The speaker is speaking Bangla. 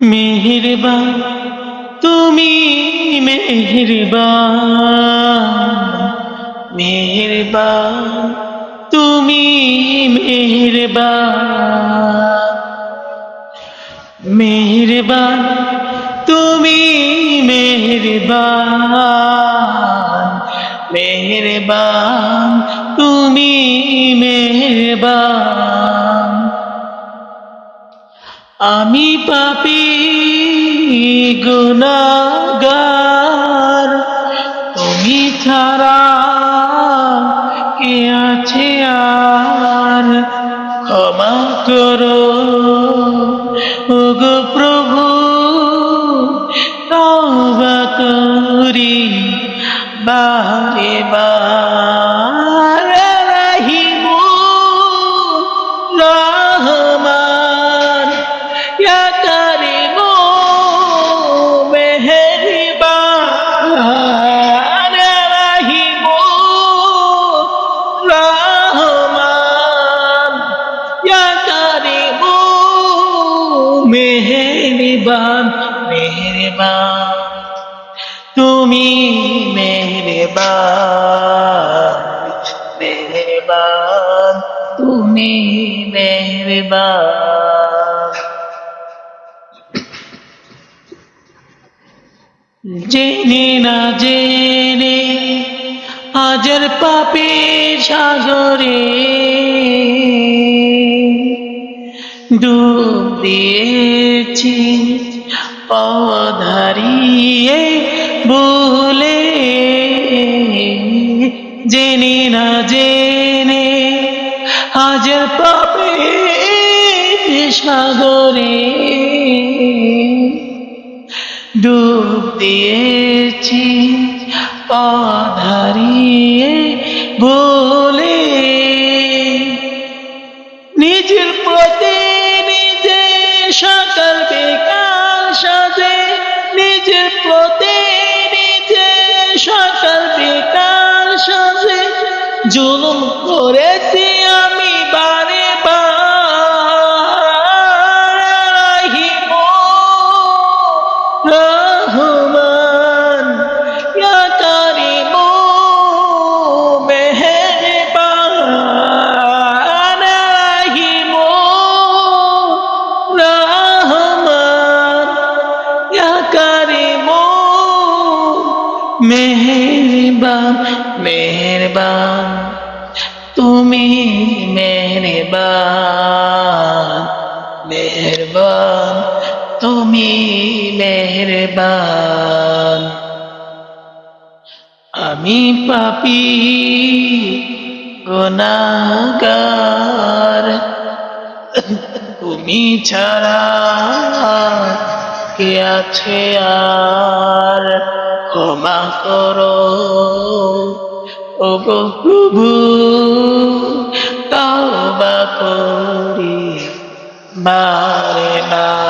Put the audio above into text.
মেহেরবান তুমি মেহেরবান। মেহেরবান তুমি মেহেরবান। মেহেরবান তুমি মেহেরবান। মেহেরবান তুমি মেহেরবান। আমি পাপি গুনাগার, তুমি ছাড়া কে আছে আর? ক্ষমা করো। প্রভু, তওবা করি, বারে বার মেহেরবান মেহেরবান। তুমি মেহরবান মেহরবান। তুমি মেহরবান। জেনে না জেনে আজর পাপে সাগরে ডুব দিয়েছি পধারিয়ে ভুলে জেনে না জেনে হাজার পাবে সাগরে ডুব দিয়েছি পধারিয়ে ভুলে নিজের প্রতি নিজের প্রতি নিজে সকাল বেকার সাজে জুলুম করেছি আমি বারে মেহেরবান মেহেরবান, তুমি মেহেরবান মেহেরবান, তুমি মেহেরবান। আমি পাপি, গুনাহগার, তুমি ছাড়া কে আছে আর? ক্ষমা করো। ও প্রভু তওবা করি বারে রহিম